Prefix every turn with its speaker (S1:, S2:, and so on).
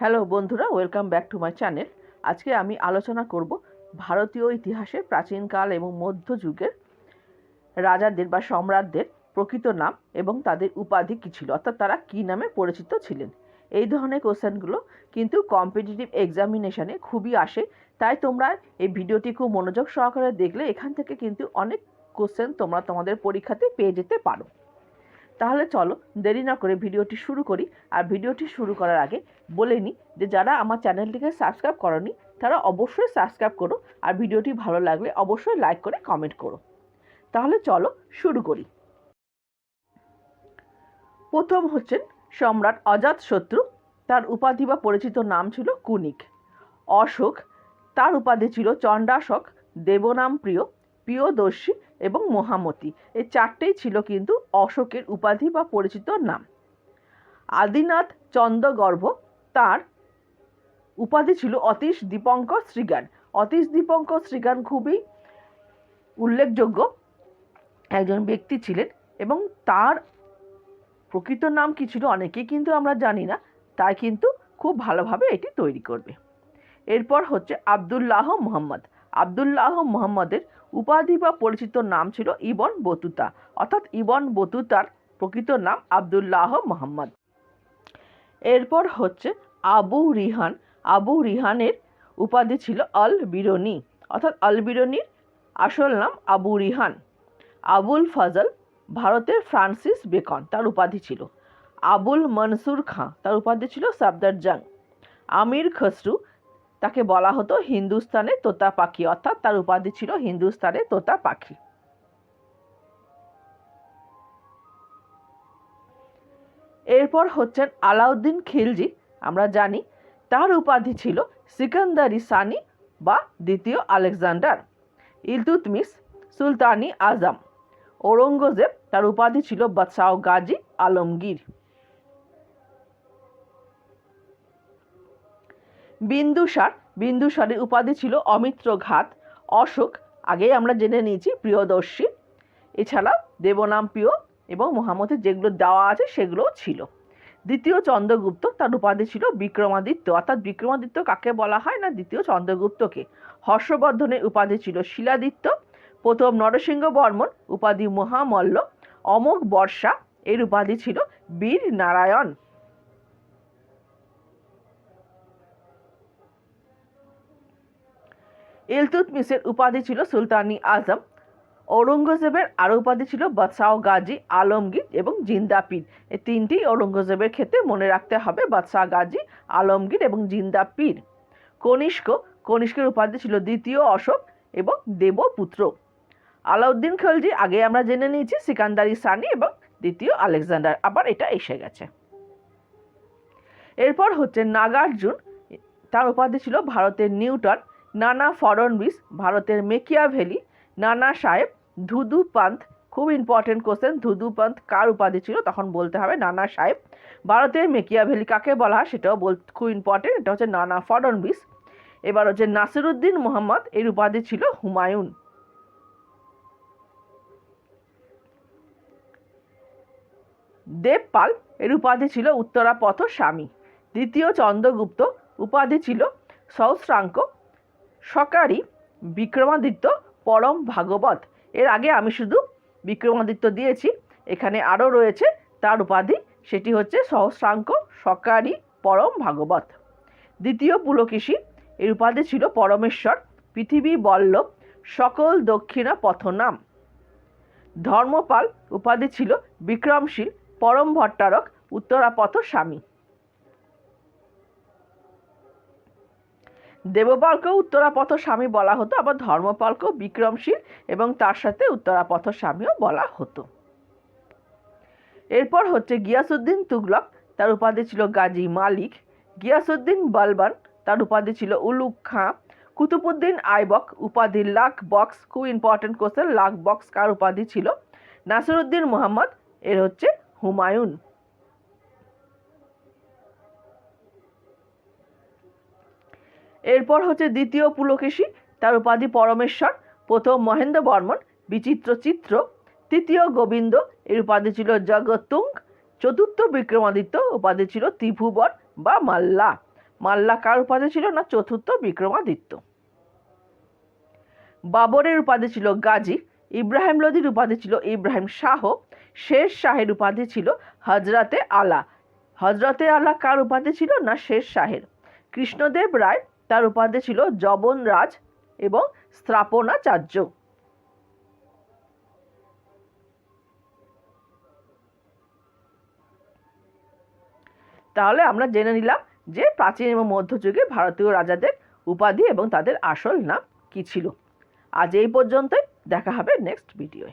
S1: Hello বন্ধুরা, welcome back to my channel. আজকে আমি আলোচনা করব ভারতীয় ইতিহাসের প্রাচীনকাল এবং মধ্যযুগের রাজাদের বা সম্রাটদের প্রকৃত নাম এবং তাদের উপাধি কী ছিল, অর্থাৎ তারা কী নামে পরিচিত ছিলেন। এই ধরনের কোশ্চেনগুলো কিন্তু কম্পিটিটিভ এক্সামিনেশানে খুবই আসে, তাই তোমরা এই ভিডিওটি খুব মনোযোগ সহকারে দেখলে এখান থেকে কিন্তু অনেক কোশ্চেন তোমরা তোমাদের পরীক্ষাতে পেয়ে যেতে পারো। তাহলে চলো দেরি না করে ভিডিওটি শুরু করি। আর ভিডিওটি শুরু করার আগে বলে নিই যে যারা আমার চ্যানেলটিকে সাবস্ক্রাইব করনি, তারা অবশ্যই সাবস্ক্রাইব করো আর ভিডিওটি ভালো লাগলে অবশ্যই লাইক করে কমেন্ট করো। তাহলে চলো শুরু করি। প্রথম হচ্ছেন সম্রাট অজাত শত্রু, তার উপাধি বা পরিচিত নাম ছিল কুনিক। অশোক, তার উপাধি ছিল চণ্ডাশক, দেবনাম প্রিয়, প্রিয়দর্শী এবং মহামতি। এই চারটেই ছিল কিন্তু অশোকের উপাধি বা পরিচিত নাম। আদিনাথ চন্দ্রগর্ভ তার উপাধি ছিল অতীশ দীপঙ্কর শ্রীগান। অতীশ দীপঙ্কর শ্রীগান খুবই উল্লেখযোগ্য একজন ব্যক্তি ছিলেন এবং তার প্রকৃত নাম কি ছিল অনেকেই কিন্তু আমরা জানি না, তাই কিন্তু খুব ভালোভাবে এটি তৈরি করবে। এরপর হচ্ছে আবদুল্লাহ মোহাম্মদ। আবদুল্লাহ মোহাম্মদের উপাধি বা পরিচিত নাম ছিল ইবন বতুতা, অর্থাৎ ইবন বতুতার প্রকৃত নাম আবদুল্লাহ মোহাম্মদ। এরপর হচ্ছে আবু রিহান, আবু রিহানের উপাধি ছিল আল বিরনি অর্থাৎ আল বিরনির আসল নাম আবু রিহান। আবুল ফজল ভারতের ফ্রান্সিস বেকন, তার উপাধি ছিল। আবুল মনসুর খাঁ, তার উপাধি ছিল সাবদার জাং। আমির খসরু, তাকে বলা হতো হিন্দুস্তানে তোতা পাখি, অর্থাৎ তার উপাধি ছিল হিন্দুস্তানে তোতা পাখি। এরপর হচ্ছেন আলাউদ্দিন খিলজি আমরা জানি তার উপাধি ছিল সিকান্দারি সানি বা দ্বিতীয় আলেকজান্ডার। ইলতুতমিস সুলতানি আজম। ঔরঙ্গজেব তার উপাধি ছিল বাদশাহ গাজী আলমগীর। বিন্দুসার, বিন্দুসারের উপাধি ছিল অমিত্র ঘাত অশোক, আগেই আমরা জেনে নিয়েছি, প্রিয়দর্শী। এছাড়া দেবনাম প্রিয় এবং মহামতির যেগুলো দেওয়া আছে সেগুলোও ছিল। দ্বিতীয় চন্দ্রগুপ্ত, তার উপাধি ছিল বিক্রমাদিত্য। অর্থাৎ বিক্রমাদিত্য কাকে বলা হয় না দ্বিতীয় চন্দ্রগুপ্তকে? হর্ষবর্ধনের উপাধি ছিল শিলাদিত্য, প্রথম নরসিংহ বর্মন, উপাধি মহামল্ল, অমোঘ বর্ষা, এর উপাধি ছিল বীর নারায়ণ। ইলতুতমিসের উপাধি ছিল সুলতানি আজম ঔরঙ্গজেবের আরও উপাধি ছিল বাদশাহ গাজী আলমগীর এবং জিন্দাপীর এই তিনটি ঔরঙ্গজেবের ক্ষেত্রে মনে রাখতে হবে বাদশাহ গাজী আলমগীর এবং জিন্দাপীর কনিষ্ক, কনিষ্কের উপাধি ছিল দ্বিতীয় অশোক এবং দেবপুত্র। আলাউদ্দিন খলজি, আগে আমরা জেনে নিয়েছি, সিকান্দারি সানি এবং দ্বিতীয় আলেকজান্ডার। আবার এটা এসে গেছে। এরপর হচ্ছে নাগার্জুন, তার উপাধি ছিল ভারতের নিউটন, নানা ফড়নবিস ভারতের মেকিয়াভেলি নানা সাহেব, ধুধু পান্থ, খুব ইম্পর্টেন্ট কোশ্চেন ধুধু পান্থ কার উপাধি ছিল? তখন বলতে হবে নানা সাহেব, ভারতের মেকিয়াভেলি কাকে বলা হয় সেটাও বল, খুব ইম্পর্টেন্ট এটা হচ্ছে নানা ফড়নবিস। এবার হচ্ছে নাসিরুদ্দিন মোহাম্মদ, এর উপাধি ছিল হুমায়ুন। দেবপাল এর উপাধি ছিল উত্তরাপথ স্বামী। দ্বিতীয় চন্দ্রগুপ্ত, উপাধি ছিল সহস্রাঙ্ক সকারি বিক্রমাদিত্য পরম ভাগবত। এর আগে আমি শুধু বিক্রমাদিত্য দিয়েছি, এখানে আরও রয়েছে, তার উপাধি সেটি হচ্ছে সহস্রাঙ্ক সকারি পরম ভাগবত। দ্বিতীয় পুলকেশী, এর উপাধি ছিল পরমেশ্বর, পৃথিবী বল্লভ, সকল দক্ষিণা পথনাম। ধর্মপাল, উপাধি ছিল বিক্রমশীল, পরম ভট্টারক, উত্তরাপথ স্বামী। দেবপালকেও উত্তরাপথ স্বামী বলা হতো, আবার ধর্মপালকেও বিক্রমশীল এবং তার সাথে উত্তরাপথ স্বামীও বলা হতো। এরপর হচ্ছে গিয়াসুদ্দিন তুগলক, তার উপাধি ছিল গাজী মালিক। গিয়াসুদ্দিন বালবান, তার উপাধি ছিল উলুক খাঁ। কুতুবুদ্দিন আইবক, উপাধি লাখ বক্স, খুব ইম্পর্টেন্ট কোশ্চেন লাখ বক্স কার উপাধি ছিল? নাসিরুদ্দিন মোহাম্মদ, এর হচ্ছে হুমায়ুন। এরপর হচ্ছে দ্বিতীয় পুলকেশী, তার উপাধি পরমেশ্বর, প্রথম মহেন্দ্র বর্মন, বিচিত্র চিত্র, তৃতীয় গোবিন্দ, এর উপাধি ছিল জগতুং চতুর্থ বিক্রমাদিত্য, উপাধি ছিল ত্রিভুবন বা মাল্লা। মাল্লা কার উপাধি ছিল না, চতুর্থ বিক্রমাদিত্য। বাবরের উপাধি ছিল গাজী, ইব্রাহিম লোদির উপাধি ছিল ইব্রাহিম শাহ শের শাহের উপাধি ছিল হজরতে আলা। হজরতে আলা কার উপাধি ছিল না শের শাহের? কৃষ্ণদেব রায় তার উপাধি ছিল জবন রাজ এবং স্থাপনাচার্য। তাহলে আমরা জেনে নিলাম যে প্রাচীন এবং মধ্যযুগে ভারতীয় রাজাদের উপাধি এবং তাদের আসল নাম কী ছিল। আজ এই পর্যন্তই, দেখা হবে নেক্সট ভিডিওয়ে